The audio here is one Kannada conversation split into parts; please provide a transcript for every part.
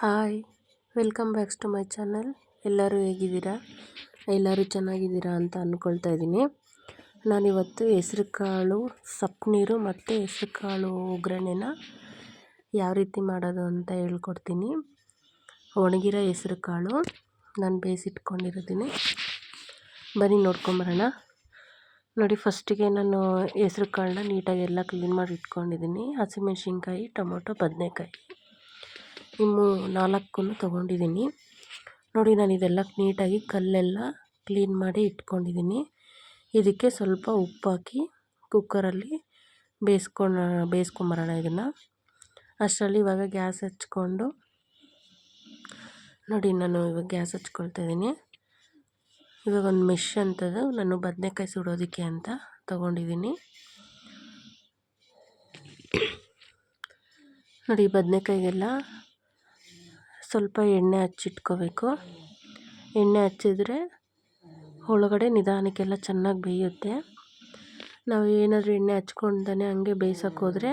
Hi, welcome backs to my channel. ಎಲ್ಲರೂ ಹೇಗಿದ್ದೀರಾ? ಎಲ್ಲರೂ ಚೆನ್ನಾಗಿದ್ದೀರಾ ಅಂತ ಅಂದ್ಕೊಳ್ತಾ ಇದ್ದೀನಿ. ನಾನಿವತ್ತು ಹೆಸ್ರು ಕಾಳು ಸಪ್ಪನೀರು ಮತ್ತು ಹೆಸ್ರು ಕಾಳು ಒಗ್ಗರಣೆನ ಯಾವ ರೀತಿ ಮಾಡೋದು ಅಂತ ಹೇಳ್ಕೊಡ್ತೀನಿ. ಒಣಗಿರೋ ಹೆಸ್ರು ಕಾಳು ನಾನು ಬೇಯಿಸಿಟ್ಕೊಂಡಿರೋದೀನಿ. ಬನ್ನಿ ನೋಡ್ಕೊಂಬರೋಣ. ನೋಡಿ, ಫಸ್ಟಿಗೆ ನಾನು ಹೆಸ್ರು ಕಾಳನ್ನ ನೀಟಾಗಿ ಎಲ್ಲ ಕ್ಲೀನ್ ಮಾಡಿ ಇಟ್ಕೊಂಡಿದ್ದೀನಿ ಹಸಿಮೆಣ್ಸಿನ್ಕಾಯಿ, ಟೊಮೊಟೊ, ಬದನೆಕಾಯಿ. ಇನ್ನು ನಾಲ್ಕು ತೊಗೊಂಡಿದ್ದೀನಿ. ನೋಡಿ, ನಾನು ಇದೆಲ್ಲ ನೀಟಾಗಿ ಕಲ್ಲೆಲ್ಲ ಕ್ಲೀನ್ ಮಾಡಿ ಇಟ್ಕೊಂಡಿದ್ದೀನಿ. ಇದಕ್ಕೆ ಸ್ವಲ್ಪ ಉಪ್ಪು ಹಾಕಿ ಕುಕ್ಕರಲ್ಲಿ ಬೇಯಿಸ್ಕೊಂಡು, ಬೇಯಿಸ್ಕೊಂಬರೋಣ ಇದನ್ನು. ಅಷ್ಟರಲ್ಲಿ ಇವಾಗ ಗ್ಯಾಸ್ ಹಚ್ಕೊಂಡು, ನೋಡಿ, ನಾನು ಇವಾಗ ಗ್ಯಾಸ್ ಹಚ್ಕೊಳ್ತಾ ಇದ್ದೀನಿ. ಇವಾಗ ಒಂದು ಮೆಶ್ ಅಂತದ್ದು ನಾನು ಬದನೆಕಾಯಿ ಸುಡೋದಕ್ಕೆ ಅಂತ ತೊಗೊಂಡಿದ್ದೀನಿ. ನೋಡಿ ಬದನೆಕಾಯಿಗೆಲ್ಲ ಸ್ವಲ್ಪ ಎಣ್ಣೆ ಹಚ್ಚಿಟ್ಕೋಬೇಕು. ಎಣ್ಣೆ ಹಚ್ಚಿದ್ರೆ ಒಳಗಡೆ ನಿಧಾನಕ್ಕೆಲ್ಲ ಚೆನ್ನಾಗಿ ಬೇಯುತ್ತೆ. ನಾವು ಏನಾದರೂ ಎಣ್ಣೆ ಹಚ್ಕೊಂಡೇ ಹಂಗೆ ಬೇಯ್ಸೋಕೆ ಹೋದರೆ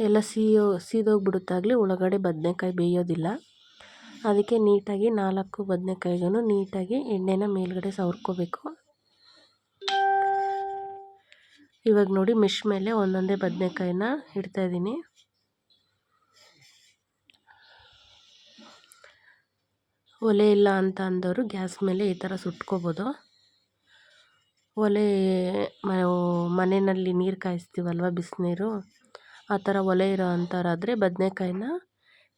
ಎಲ್ಲ ಸೀಯೋ, ಸೀದೋಗ್ಬಿಡುತ್ತಾಗಲಿ ಒಳಗಡೆ ಬದನೆಕಾಯಿ ಬೇಯೋದಿಲ್ಲ. ಅದಕ್ಕೆ ನೀಟಾಗಿ ನಾಲ್ಕು ಬದನೆಕಾಯಿಗೂ ನೀಟಾಗಿ ಎಣ್ಣೆನ ಮೇಲ್ಗಡೆ ಸವರ್ಕೋಬೇಕು. ಇವಾಗ ನೋಡಿ ಮಿಶ್ ಮೇಲೆ ಒಂದೊಂದೇ ಬದನೆಕಾಯಿನ ಇಡ್ತಾಯಿದ್ದೀನಿ ಒಲೆ ಇಲ್ಲ ಅಂತ ಅಂದವರು ಗ್ಯಾಸ್ ಮೇಲೆ ಈ ಥರ ಸುಟ್ಕೋಬೋದು. ಒಲೆ ಮನೆಯಲ್ಲಿ ನೀರು ಕಾಯಿಸ್ತೀವಲ್ವ ಬಿಸಿನೀರು? ಆ ಥರ ಒಲೆ ಇರೋ ಅಂಥವ್ರಾದರೆ ಬದನೇಕಾಯಿನ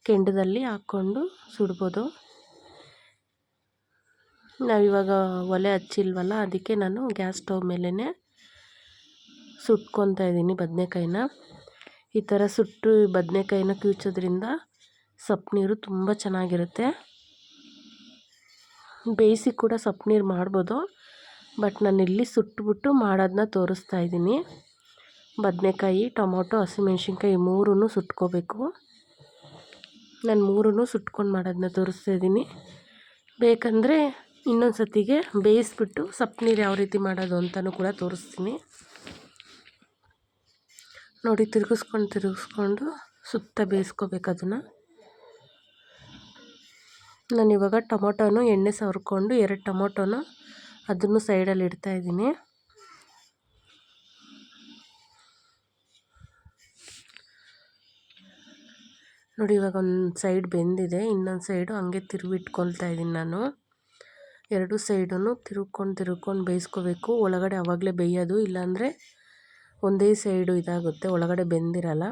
ಕೆಂಡದಲ್ಲಿ ಹಾಕ್ಕೊಂಡು ಸುಡ್ಬೋದು. ನಾವಿವಾಗ ಒಲೆ ಹಚ್ಚಿಲ್ವಲ್ಲ, ಅದಕ್ಕೆ ನಾನು ಗ್ಯಾಸ್ ಸ್ಟವ್ ಮೇಲೇ ಸುಟ್ಕೊತಾ ಇದ್ದೀನಿ ಬದನೇಕಾಯಿನ. ಈ ಥರ ಸುಟ್ಟು ಬದನೇಕಾಯಿನ ಕಿವುಚೋದ್ರಿಂದ ಸೊಪ್ಪು ನೀರು ತುಂಬ ಚೆನ್ನಾಗಿರುತ್ತೆ. ಬೇಯಿಸಿ ಕೂಡ ಸೊಪ್ಪು ನೀರು ಮಾಡ್ಬೋದು. ಬಟ್ ನಾನು ಇಲ್ಲಿ ಸುಟ್ಬಿಟ್ಟು ಮಾಡೋದನ್ನ ತೋರಿಸ್ತಾ ಇದ್ದೀನಿ. ಬದನೆಕಾಯಿ, ಟೊಮೊಟೊ, ಹಸಿಮೆಣ್ಸಿನ್ಕಾಯಿ ಮೂರೂ ಸುಟ್ಕೋಬೇಕು. ನಾನು ಮೂರೂ ಸುಟ್ಕೊಂಡು ಮಾಡೋದನ್ನ ತೋರಿಸ್ತಾ ಇದ್ದೀನಿ. ಬೇಕಂದರೆ ಇನ್ನೊಂದು ಸತಿಗೆ ಬೇಯಿಸ್ಬಿಟ್ಟು ಸೊಪ್ಪು ನೀರು ಯಾವ ರೀತಿ ಮಾಡೋದು ಅಂತಲೂ ಕೂಡ ತೋರಿಸ್ತೀನಿ. ನೋಡಿ, ತಿರುಗಿಸ್ಕೊಂಡು ತಿರುಗಿಸ್ಕೊಂಡು ಸುತ್ತ ಬೇಯಿಸ್ಕೋಬೇಕು ಅದನ್ನು. ನಾನು ಇವಾಗ ಟೊಮೊಟೊನು ಎಣ್ಣೆ ಸವರ್ಕೊಂಡು ಎರಡು ಟೊಮೊಟೊನ ಅದನ್ನು ಸೈಡಲ್ಲಿ ಇಡ್ತಾ ಇದ್ದೀನಿ. ನೋಡಿ, ಇವಾಗ ಒಂದು ಸೈಡ್ ಬೆಂದಿದೆ, ಇನ್ನೊಂದು ಸೈಡು ಹಂಗೆ ತಿರುವಿಟ್ಕೊಳ್ತಾ ಇದ್ದೀನಿ ನಾನು. ಎರಡು ಸೈಡನ್ನು ತಿರುಗ್ಕೊಂಡು ತಿರುಗ್ಕೊಂಡು ಬೇಯಿಸ್ಕೋಬೇಕು. ಒಳಗಡೆ ಆವಾಗಲೇ ಬೇಯೋದು, ಇಲ್ಲಾಂದರೆ ಒಂದೇ ಸೈಡು ಇದಾಗುತ್ತೆ, ಒಳಗಡೆ ಬೆಂದಿರಲ್ಲ.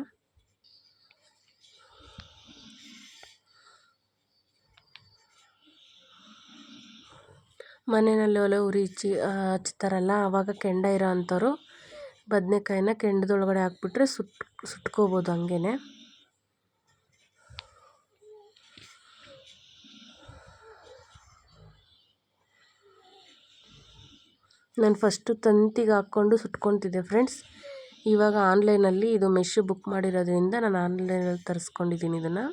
ಮನೆಯಲ್ಲಿ ಒಲೆ ಉರಿ ಹಚ್ಚಿ ಹಚ್ತಾರಲ್ಲ ಆವಾಗ ಕೆಂಡ ಇರೋ ಅಂಥವ್ರು ಬದನೇಕಾಯಿನ ಕೆಂಡದೊಳಗಡೆ ಹಾಕ್ಬಿಟ್ರೆ ಸುಟ್, ಸುಟ್ಕೋಬೋದು ಹಂಗೆಯೇ ನಾನು ಫಸ್ಟು ತಂತಿಗೆ ಹಾಕ್ಕೊಂಡು ಸುಟ್ಕೊತಿದ್ದೆ ಫ್ರೆಂಡ್ಸ್. ಇವಾಗ ಆನ್ಲೈನಲ್ಲಿ ಇದು ಮೆಶ್ ಬುಕ್ ಮಾಡಿರೋದ್ರಿಂದ ನಾನು ಆನ್ಲೈನಲ್ಲಿ ತರಿಸ್ಕೊಂಡಿದ್ದೀನಿ ಇದನ್ನು.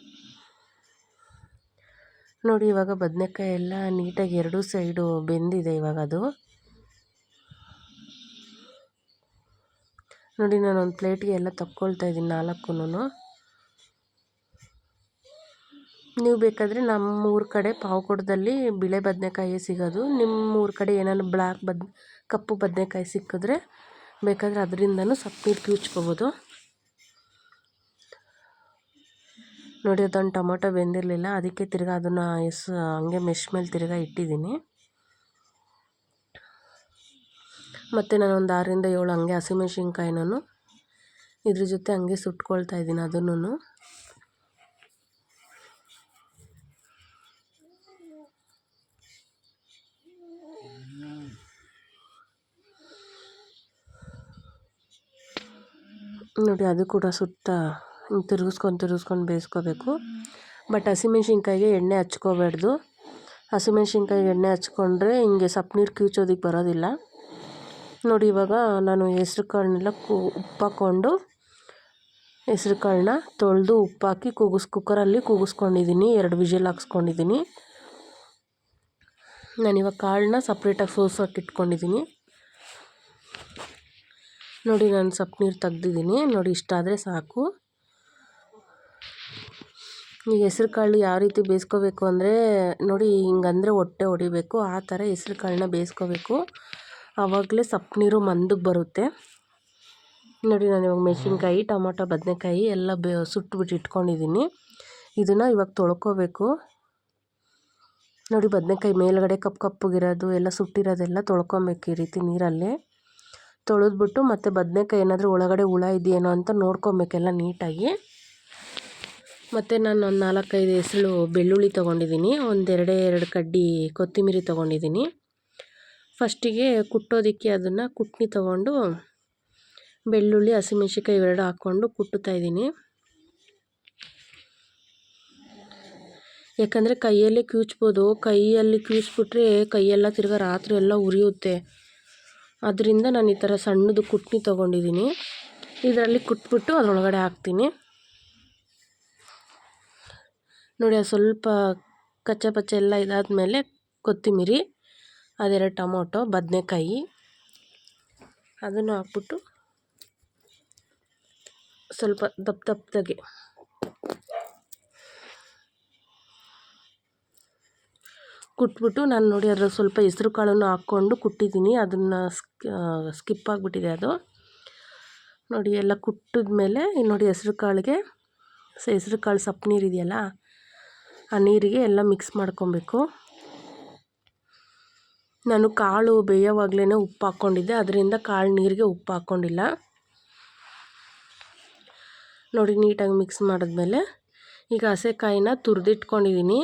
ನೋಡಿ, ಇವಾಗ ಬದನೆಕಾಯಿ ಎಲ್ಲ ನೀಟಾಗಿ ಎರಡೂ ಸೈಡು ಬೆಂದಿದೆ ಇವಾಗ ಅದು. ನೋಡಿ, ನಾನು ಒಂದು ಪ್ಲೇಟ್ಗೆ ಎಲ್ಲ ತಕ್ಕೊಳ್ತಾ ಇದ್ದೀನಿ ನಾಲ್ಕು ನೀವು ಬೇಕಾದರೆ ನಮ್ಮ ಊರ ಕಡೆ ಪಾವಕೊಡದಲ್ಲಿ ಬಿಳೆ ಬದನೆಕಾಯಿ ಸಿಗೋದು. ನಿಮ್ಮ ಊರ ಕಡೆ ಏನಾದ್ರು ಬ್ಲ್ಯಾಕ್ ಬದ್ ಕಪ್ಪು ಬದನೆಕಾಯಿ ಸಿಕ್ಕಿದ್ರೆ ಬೇಕಾದರೆ ಅದರಿಂದನೂ ಸಪ್ರೇಟ್ ಕ್ಯೂಚ್ಕೋಬೋದು ನೋಡಿ, ಅದೊಂದು ಟೊಮೊಟೊ ಬೆಂದಿರಲಿಲ್ಲ. ಅದಕ್ಕೆ ತಿರ್ಗಿ ಅದನ್ನು ಎಸ್, ಹಂಗೆ ಮೆಶ್ ಮೇಲೆ ತಿರ್ಗಿ ಇಟ್ಟಿದ್ದೀನಿ. ಮತ್ತು ನಾನು ಒಂದು ಆರರಿಂದ ಏಳು ಹಂಗೆ ಹಸಿಮೆಣ್ಸಿನ್ಕಾಯಿನೂ ಇದ್ರ ಜೊತೆ ಹಂಗೆ ಸುಟ್ಕೊಳ್ತಾ ಇದ್ದೀನಿ ಅದನ್ನು ನೋಡಿ, ಅದು ಕೂಡ ಸುತ್ತ ತಿರುಗಿಸ್ಕೊಂಡು ತಿರುಗಿಸ್ಕೊಂಡು ಬೇಯಿಸ್ಕೋಬೇಕು. ಬಟ್ ಹಸಿಮೆಣ್ಸಿನ್ಕಾಯಿಗೆ ಎಣ್ಣೆ ಹಚ್ಕೋಬಾರ್ದು ಹಸಿಮೆಣ್ಸಿನ್ಕಾಯಿಗೆ ಎಣ್ಣೆ ಹಚ್ಕೊಂಡ್ರೆ ಹಿಂಗೆ ಸಪ್ ನೀರು ಕಿವುಚೋದಕ್ಕೆ ಬರೋದಿಲ್ಲ. ನೋಡಿ ಇವಾಗ ನಾನು ಹೆಸ್ರು ಕಾಳನ್ನೆಲ್ಲ ಕು ಉಪ್ಪು ಹಾಕ್ಕೊಂಡು ಹೆಸ್ರು ಕಾಳನ್ನ ತೊಳೆದು ಉಪ್ಪಾಕಿ ಕೂಗಿಸ್, ಕುಕ್ಕರಲ್ಲಿ ಕೂಗಿಸ್ಕೊಂಡಿದ್ದೀನಿ ಎರಡು ವಿಷಲ್ ಹಾಕ್ಸ್ಕೊಂಡಿದ್ದೀನಿ ನಾನಿವಾಗ ಕಾಳನ್ನ ಸಪ್ರೇಟಾಗಿ ಸೋಸೋಕೆ ಇಟ್ಕೊಂಡಿದ್ದೀನಿ ನೋಡಿ ನಾನು ಸೊಪ್ಪು ನೀರು ತೆಗ್ದಿದ್ದೀನಿ ನೋಡಿ ಇಷ್ಟಾದರೆ ಸಾಕು. ಈ ಹೆಸ್ರು ಕಾಳು ಯಾವ ರೀತಿ ಬೇಯಿಸ್ಕೋಬೇಕು ಅಂದರೆ ನೋಡಿ ಹಿಂಗಂದರೆ ಹೊಟ್ಟೆ ಹೊಡಿಬೇಕು, ಆ ಥರ ಹೆಸ್ರು ಕಾಳನ್ನ ಬೇಯಿಸ್ಕೋಬೇಕು. ಆವಾಗಲೇ ಸಪ್ಪು ನೀರು ಮಂದಕ್ಕೆ ಬರುತ್ತೆ. ನೋಡಿ ನಾನು ಇವಾಗ ಮೆಣಸಿನ್ಕಾಯಿ, ಟೊಮೊಟೊ, ಬದನೆಕಾಯಿ ಎಲ್ಲ ಬೇ ಸುಟ್ಬಿಟ್ಟು ಇಟ್ಕೊಂಡಿದ್ದೀನಿ ಇದನ್ನು ಇವಾಗ ತೊಳ್ಕೊಬೇಕು. ನೋಡಿ ಬದನೆಕಾಯಿ ಮೇಲುಗಡೆ ಕಪ್ಪು ಕಪ್ಪಗಿರೋದು, ಎಲ್ಲ ಸುಟ್ಟಿರೋದೆಲ್ಲ ತೊಳ್ಕೊಬೇಕು ಈ ರೀತಿ ನೀರಲ್ಲಿ. ತೊಳೆದ್ಬಿಟ್ಟು ಮತ್ತು ಬದನೆಕಾಯಿ ಏನಾದರೂ ಒಳಗಡೆ ಹುಳ ಇದೆಯೇನೋ ಅಂತ ನೋಡ್ಕೊಬೇಕೆಲ್ಲ ನೀಟಾಗಿ. ಮತ್ತು ನಾನು ಒಂದು ನಾಲ್ಕೈದು ಹೆಸಳು ಬೆಳ್ಳುಳ್ಳಿ ತೊಗೊಂಡಿದ್ದೀನಿ. ಒಂದೆರಡೇ ಎರಡು ಕಡ್ಡಿ ಕೊತ್ತಂಬರಿ ತೊಗೊಂಡಿದ್ದೀನಿ. ಫಸ್ಟಿಗೆ ಕುಟ್ಟೋದಕ್ಕೆ ಅದನ್ನು ಕುಟ್ನಿ ತೊಗೊಂಡು ಬೆಳ್ಳುಳ್ಳಿ, ಹಸಿಮೆಣ್ಸಿನ್ಕಾಯಿ ಇವೆರಡು ಹಾಕ್ಕೊಂಡು ಕುಟ್ಟುತ್ತಾ ಇದ್ದೀನಿ. ಯಾಕಂದರೆ ಕೈಯಲ್ಲೇ ಕ್ಯೂಚ್ಬೋದು. ಕೈಯಲ್ಲಿ ಕ್ಯೂಚ್ಬಿಟ್ರೆ ಕೈಯೆಲ್ಲ ತಿರ್ಗಾ ರಾತ್ರಿ ಎಲ್ಲ ಉರಿಯುತ್ತೆ. ಅದರಿಂದ ನಾನು ಈ ಥರ ಸಣ್ಣದು ಕುಟ್ನಿ ತೊಗೊಂಡಿದ್ದೀನಿ. ಇದರಲ್ಲಿ ಕುಟ್ಬಿಟ್ಟು ಅದರೊಳಗಡೆ ಹಾಕ್ತೀನಿ. ನೋಡಿ, ಅದು ಸ್ವಲ್ಪ ಕಚ್ಚಾ ಪಚ್ಚ ಎಲ್ಲ ಇದಾದಮೇಲೆ ಕೊತ್ತಿಮಿರಿ, ಅದೆರಡು ಟೊಮೊಟೊ, ಬದನೆಕಾಯಿ. ಅದನ್ನು ಹಾಕ್ಬಿಟ್ಟು ಸ್ವಲ್ಪ ದಪ್ಪ ದಪ್ಪದಾಗೆ ಕುಟ್ಬಿಟ್ಟು ನಾನು ನೋಡಿ ಅದ್ರ ಸ್ವಲ್ಪ ಹೆಸ್ರು ಕಾಳನ್ನು ಹಾಕ್ಕೊಂಡು ಕುಟ್ಟಿದ್ದೀನಿ. ಅದನ್ನು ಸ್ಕಿಪ್ ಆಗಿಬಿಟ್ಟಿದೆ ಅದು. ನೋಡಿ, ಎಲ್ಲ ಕುಟ್ಟಿದ್ಮೇಲೆ ನೋಡಿ ಹೆಸ್ರು ಕಾಳಿಗೆ, ಸೊ ಹೆಸ್ರು ಕಾಳು ಸಪ್ಪು ನೀರು ಇದೆಯಲ್ಲ ಆ ನೀರಿಗೆ ಎಲ್ಲ ಮಿಕ್ಸ್ ಮಾಡ್ಕೊಬೇಕು. ನಾನು ಕಾಳು ಬೇಯೋವಾಗಲೇ ಉಪ್ಪು ಹಾಕ್ಕೊಂಡಿದ್ದೆ, ಅದರಿಂದ ಕಾಳು ನೀರಿಗೆ ಉಪ್ಪು ಹಾಕ್ಕೊಂಡಿಲ್ಲ. ನೋಡಿ, ನೀಟಾಗಿ ಮಿಕ್ಸ್ ಮಾಡಿದ್ಮೇಲೆ ಈಗ ಹಸೆಕಾಯಿನ ತುರಿದಿಟ್ಕೊಂಡಿದ್ದೀನಿ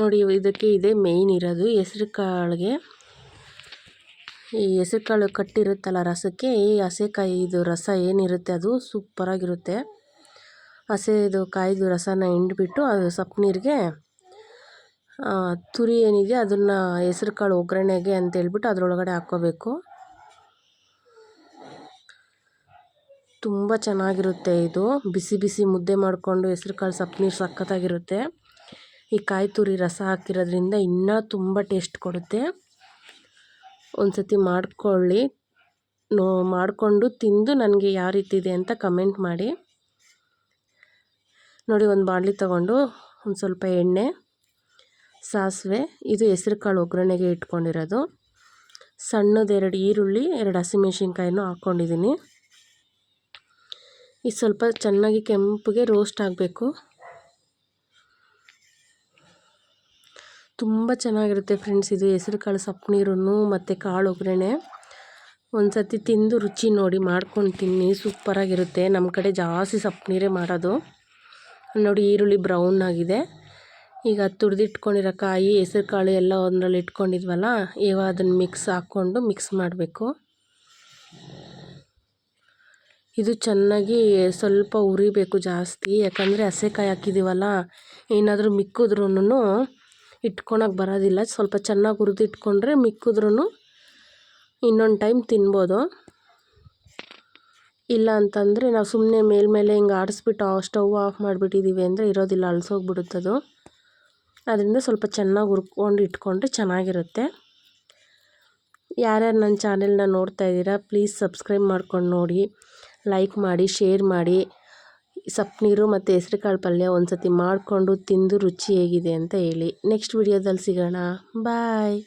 ನೋಡಿ, ಇದಕ್ಕೆ ಇದೆ ಮೇಯ್ನ್ ಇರೋದು. ಹೆಸ್ರು ಕಾಳಿಗೆ, ಈ ಹೆಸ್ರು ಕಾಳು ಕಟ್ಟಿರುತ್ತಲ್ಲ ರಸಕ್ಕೆ, ಈ ಹಸೆಕಾಯಿ ಇದು ರಸ ಏನಿರುತ್ತೆ ಅದು ಸೂಪರಾಗಿರುತ್ತೆ. ಹಸೆದು ಕಾಯ್ದು ರಸನ ಹಿಂಡ್ಬಿಟ್ಟು ಅದು ಸೊಪ್ಪು ನೀರಿಗೆ ತುರಿ ಏನಿದೆ ಅದನ್ನು ಹೆಸ್ರು ಕಾಳು ಒಗ್ಗರಣೆಗೆ ಅಂತೇಳ್ಬಿಟ್ಟು ಅದರೊಳಗಡೆ ಹಾಕ್ಕೋಬೇಕು. ತುಂಬ ಚೆನ್ನಾಗಿರುತ್ತೆ ಇದು. ಬಿಸಿ ಬಿಸಿ ಮುದ್ದೆ ಮಾಡಿಕೊಂಡು ಹೆಸ್ರು ಕಾಳು ಸೊಪ್ಪು ನೀರು ಸಖತ್ತಾಗಿರುತ್ತೆ. ಈ ಕಾಯಿ ತುರಿ ರಸ ಹಾಕಿರೋದ್ರಿಂದ ಇನ್ನೂ ತುಂಬ ಟೇಸ್ಟ್ ಕೊಡುತ್ತೆ. ಒಂದು ಸತಿ ಮಾಡಿಕೊಳ್ಳಿ. ನೋ, ಮಾಡಿಕೊಂಡು ತಿಂದು ನನಗೆ ಯಾವ ರೀತಿ ಇದೆ ಅಂತ ಕಮೆಂಟ್ ಮಾಡಿ. ನೋಡಿ ಒಂದು ಬಾಣಲಿ ತಗೊಂಡು ಒಂದು ಸ್ವಲ್ಪ ಎಣ್ಣೆ, ಸಾಸಿವೆ, ಇದು ಹೆಸ್ರು ಕಾಳು ಒಗ್ಗರಣೆಗೆ ಇಟ್ಕೊಂಡಿರೋದು. ಸಣ್ಣದು ಎರಡು ಈರುಳ್ಳಿ, ಎರಡು ಹಸಿಮೆಣ್ಸಿನ್ಕಾಯಿನೂ ಹಾಕ್ಕೊಂಡಿದ್ದೀನಿ. ಇದು ಸ್ವಲ್ಪ ಚೆನ್ನಾಗಿ ಕೆಂಪಗೆ ರೋಸ್ಟ್ ಆಗಬೇಕು. ತುಂಬ ಚೆನ್ನಾಗಿರುತ್ತೆ ಫ್ರೆಂಡ್ಸ್ ಇದು ಹೆಸರು ಕಾಳು ಸಪ್ಪು ನೀರು ಮತ್ತು ಕಾಳು ಒಗ್ಗರಣೆ. ಒಂದು ಸತಿ ತಿಂದು ರುಚಿ ನೋಡಿ ಮಾಡ್ಕೊಂಡು ತಿನ್ನಿ, ಸೂಪರಾಗಿರುತ್ತೆ. ನಮ್ಮ ಕಡೆ ಜಾಸ್ತಿ ಸೊಪ್ಪು ನೀರೇ ಮಾಡೋದು. ನೋಡಿ ಈರುಳ್ಳಿ ಬ್ರೌನ್ ಆಗಿದೆ. ಈಗ ತುರಿದಿಟ್ಕೊಂಡಿರೋ ಕಾಯಿ, ಹೆಸ್ರು ಕಾಳು ಎಲ್ಲ ಒಂದರಲ್ಲಿ ಇಟ್ಕೊಂಡಿದ್ವಲ್ಲ, ಈಗ ಅದನ್ನು ಮಿಕ್ಸ್ ಹಾಕ್ಕೊಂಡು ಮಿಕ್ಸ್ ಮಾಡಬೇಕು. ಇದು ಚೆನ್ನಾಗಿ ಸ್ವಲ್ಪ ಉರಿಬೇಕು ಜಾಸ್ತಿ, ಯಾಕಂದರೆ ಹಸೆಕಾಯಿ ಹಾಕಿದ್ದೀವಲ್ಲ ಏನಾದರೂ ಮಿಕ್ಕಿದ್ರೂ ಇಟ್ಕೊಳಕ್ಕೆ ಬರೋದಿಲ್ಲ. ಸ್ವಲ್ಪ ಚೆನ್ನಾಗಿ ಹುರಿದಿಟ್ಕೊಂಡ್ರೆ ಮಿಕ್ಕಿದ್ರೂ ಇನ್ನೊಂದು ಟೈಮ್ ತಿನ್ಬೋದು. ಇಲ್ಲ ಅಂತಂದರೆ ನಾವು ಸುಮ್ಮನೆ ಮೇಲ್ಮೇಲೆ ಹಿಂಗೆ ಆಡಿಸ್ಬಿಟ್ಟು ಸ್ಟವ್ ಆಫ್ ಮಾಡಿಬಿಟ್ಟಿದ್ದೀವಿ ಅಂದರೆ ಇರೋದಿಲ್ಲ ಅಳ್ಸೋಗ್ಬಿಡುತ್ತದು ಅದರಿಂದ ಸ್ವಲ್ಪ ಚೆನ್ನಾಗಿ ಹುರ್ಕೊಂಡು ಇಟ್ಕೊಂಡ್ರೆ ಚೆನ್ನಾಗಿರುತ್ತೆ. ಯಾರ್ಯಾರು ನನ್ನ ಚಾನೆಲ್ನ ನೋಡ್ತಾ ಇದ್ದೀರಾ ಪ್ಲೀಸ್ ಸಬ್ಸ್ಕ್ರೈಬ್ ಮಾಡ್ಕೊಂಡು ನೋಡಿ. ಲೈಕ್ ಮಾಡಿ ಶೇರ್ ಮಾಡಿ. ಸಪ್ನೀರು ನೀರು ಮತ್ತು ಹೆಸ್ರು ಕಾಳು ಪಲ್ಯ ಒಂದು ಸತಿ ಮಾಡಿಕೊಂಡು ತಿಂದು ರುಚಿ ಹೇಗಿದೆ ಅಂತ ಹೇಳಿ. ನೆಕ್ಸ್ಟ್ ವಿಡಿಯೋದಲ್ಲಿ ಸಿಗೋಣ. ಬಾಯ್